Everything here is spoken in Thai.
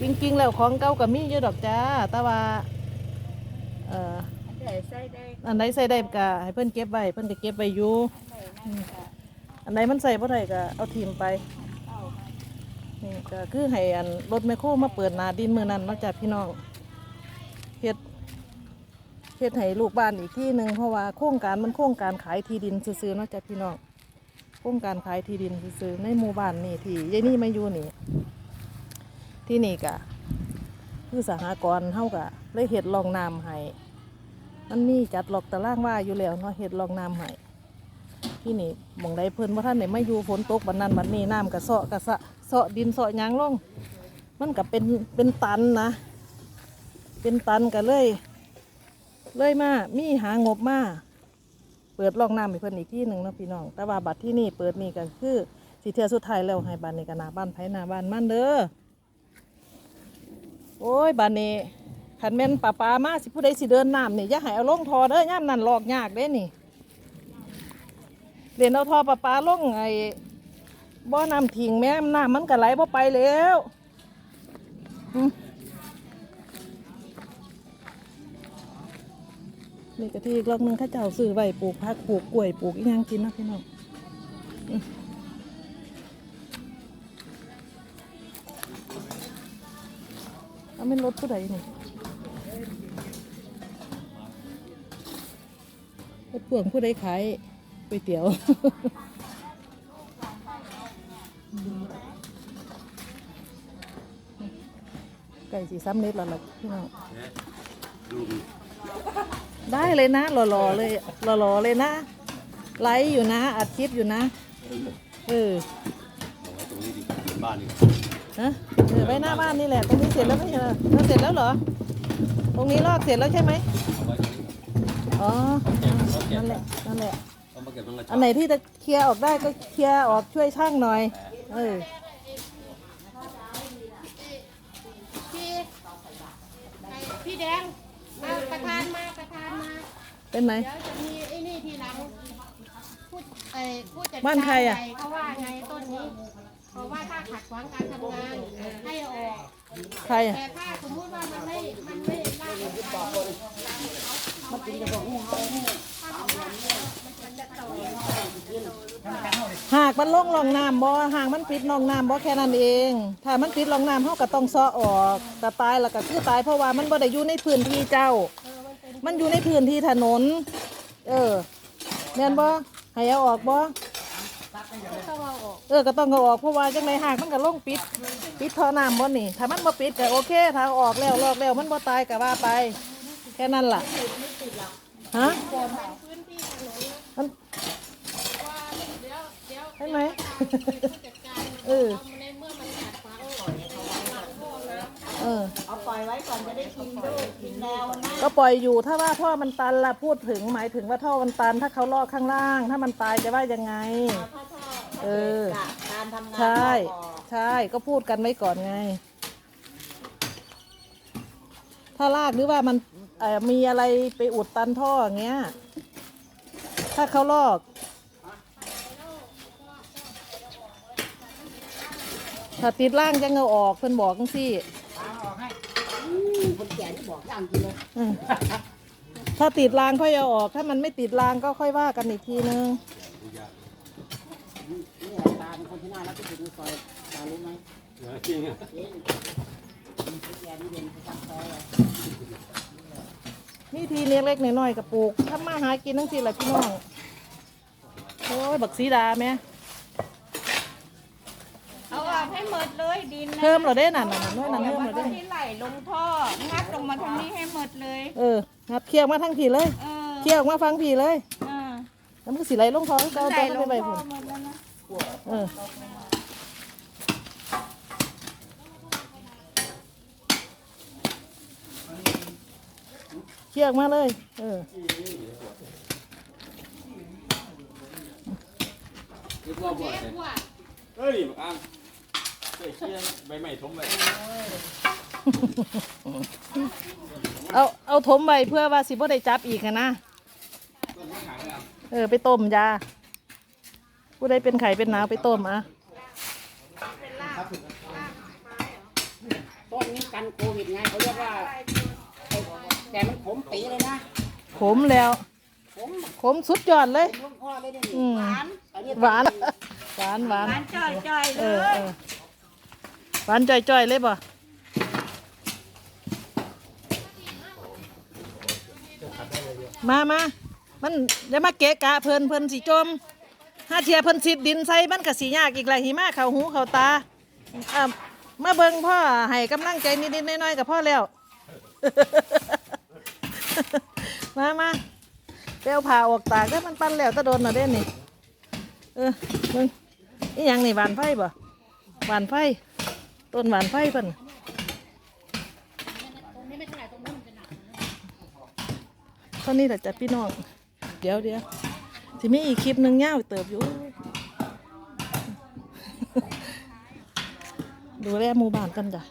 จริงๆแล้วของเก่าก็มีอยู่ดอกจ้า แต่ว่าเอ่ออันใดใส่ได้อันไหนใส่ได้ก็ให้เพิ่นเก็บไว้เพิ่นก็เก็บไว้อยู่อันใดนั่นก็อันไหนมันใส่บ่ได้ก็เอาทิ่มไปเอาไปนี่ก็คือให้อันรถแมคโครมาเปิดหนาดินมือนั้นเนาะจากพี่น้องเฮ็ดเฮ็ดให้ลูกบ้านอีกที่หนึ่งเพราะว่าโครงการมันโครงการขายที่ดินซื้อๆเนาะจากพี่น้องโครงการขายที่ดินซื้อๆในหมู่บ้านนี่ที่ยายนี่มาอยู่นี่ ที่นี่ก็คือสหกรณ์เฮาก็เลยเฮ็ดรองน้ำให้มันมีจัดหลอกตารางว่าอยู่แล้วเนาะเฮ็ดรองน้ำให้ที่นี่หมองใดเพิ่นว่าท่านไหนไม่อยู่ฝนตกบันนั้นบันนี้น้ำกระเซาะกระสะเซาะดินเซาะยางลง มันก็เป็นเป็นตันนะ เป็นตันก็เลย เลยมามีหางบมาเปิดรองน้ำให้เพิ่นอีกที่หนึ่งเนาะพี่น้อง แต่ว่าบัตรที่นี่เปิดนี่ก็คือสีเทือสุดท้ายแล้วให้บ้านนี้ก็หนาบ้านไผหนาบ้านมันเด้อ โอ้ยบ้านนี้ขันแม่นป่าปามาสิผู้ใดสิเดินน้ำนี่อย่าให้เอาลงทอเด้อย่ามนั่นหลอกยากเด้นี่เรียนเอาทอป่าปาลงไอ้บ่อน้ำทิ้งแม่น้ำมันก็ไหลบ่ไปแล้วนี่กะที่อีกรอบหนึงข้าเจ้าซื้อไว้ปลูกผักปลูกกล้วยปลูกอีหยังกินนาะพี่น้อง อืมเอาเป็นรถผู้ใดนี่รถพ่วงผู้ใดขายก๋วยเตี๋ยวไก่สีซ้ำเน็ตแล้วล่ะพี่น้องได้เลยนะหล่อๆเลยหล่อๆเลยนะไลฟ์อยู่นะอัดคลิปอยู่นะ เออตรงนี้ดีกว่าเหมือนบ้านนี่ ฮะเออไว้หน้าบ้านนี่แหละตรงนี้เสร็จแล้วไม่ใช่เหรอเราเสร็จแล้วเหรอ ตรงนี้ลอกเสร็จแล้วใช่ไหมเอาไว้ตรงนี้อ๋อนั่นแหละนั่นแหละเอามาเก็บมันละอันไหนที่จะเคลียร์ออกได้ก็เคลียร์ออกช่วยช่างหน่อย เออพี่ไอ้พี่แดงเอาประธานมาประธานมา เป็นไหนเดี๋ยวจะมีไอ้นี่ทีหลังพูดไอ้พูดจัดบ้านใครอะใหญ่เขาว่าไงต้นนี้ เพราะว่าถ้าขัดขวางการทำงานให้ออก ใครอะแต่ถ้าสมมติว่ามันไม่ มันไม่ลากออกไปหากมันลงลองน้ำบ่หากมันปิดลองน้ำบ่แค่นั้นเอง ถ้ามันปิดลองน้ำเขาก็ต้องซ้อออกแต่ตายแล้วก็คือตายเพราะว่ามันบ่ได้อยู่ในพื้นที่เจ้า มันอยู่ในพื้นที่ถนน เออแม่นบ่ให้เอาออกบ่ เอาออกเออก็ต้องเอาออกเพราะว่าจังไดหากมันก็ลงปิด ปิดท่อน้ำบ่นี่ ถ้ามันบ่ปิดก็โอเค ถ้าเอาออกแล้วลอกแล้วมันบ่ตายก็ว่าไป แค่นั้นล่ะฮะมันว่าเดี๋ยวเดี๋ยวใช่ไหมจัดการเออในเมื่อมันขัดขวางก่อนเขาวางท่อน้ำเออเอาปล่อยไว้ก่อนจะได้กินด้วยกินแนวนะก็ปล่อยอยู่ถ้าว่าท่อมันตันละพูดถึงหมายถึงว่าท่อมันตัน ถ้าเขาลอกข้างล่าง ถ้ามันตายจะว่ายังไงถ้าถ้า เออ การทำงานใช่ต่อใช่ก็พูดกันไว้ก่อนไง ถ้าลากหรือว่ามันเอ่อมีอะไรไปอุดตันท่ออย่างเงี้ย ถ้าเขาลอก ถ้าติดล่างจะเงาออกเพิ่นบอกจังซี่คนแก่ที่บอกอย่างจริงเลยอืมถ้าติดรางค่อยเอาออก ถ้ามันไม่ติดรางก็ค่อยว่ากันอีกทีนึงนี่ตาเป็น คนที่น่ารักที่สุดในซอยตารู้ไหมเออจริงอะเองคนแก่นี่เด่นประจำซอยเลยนี่ทีเล็กๆน้อยๆกับปลูกถ้ามาหากินทั้งทีแหละพี่น้องโอ้ยบักสีดาแม่เอาออกให้หมดเลยดินนะเพิ่มเหราได้นั่นน่ะน้อยนั่นเดี๋ยวเพิ่มมัเหนราได้ ที่ไหลลงท่องัดลงมาทางนี้ให้หมดเลย เอองับเคี่ยวมาทั้งทีเลย เออเคี่ยวมาฟังทีเลย เออแล้วมันก็สีไหลลงท้องก็เอาไหลตัวลไปงไปผท่อมหมดแล้วนะ เออเคี่ยมาเลย เออเรียกว่าบัวเลยว่าเฮ้ยบักอ้างใส่เชี่ยใบใหม่ทมไปเอาเอาถมไว้เพื่อว่าสิบ่ได้จับอีกอะนะ ต้นมะขามอะเออ ไปต้มยา ผู้ใดเป็นไข่เป็นหนาวไปต้มอะต้นนี้กันโควิดไงเขาเรียกว่าไอ้แต่มันขมปีเลยนะขมแล้วขมขมสุดยอดเลยขมลูกพ่อเลยเนี่ยอืมหวานอันนี้หวานหวานหวานหวานจ่อยจ่อยเอเลอยเออหวานจ่อยๆเลยบ่มามามันเดี๋ยวมาเกะกะเพิ่นเพิ่นสิจม ห้าเทียเพิ่นสิดดินใส่มันก็สิยากอีกหลายหิมะเข้าหูเข้าตาอะมาเบิ่งพ่อให้กำลังใจนิดๆน้อยๆกับพ่อแล้ว มามาเปลวผ่าออกตากแล้วมันปั้นแล้วตะโดนน่ะเด้นี่ เออมึงนี่ยังนี่หวานไฟบ่หวานไฟต้นหวานไฟเพิ่นเท่านี้แหละจ้ะพี่น้อง เดี๋ยวเดี๋ยว ที่มีอีกคลิปหนึ่งยาวเติบอยู่ ดูแลหมู่บ้านกันจ้ะ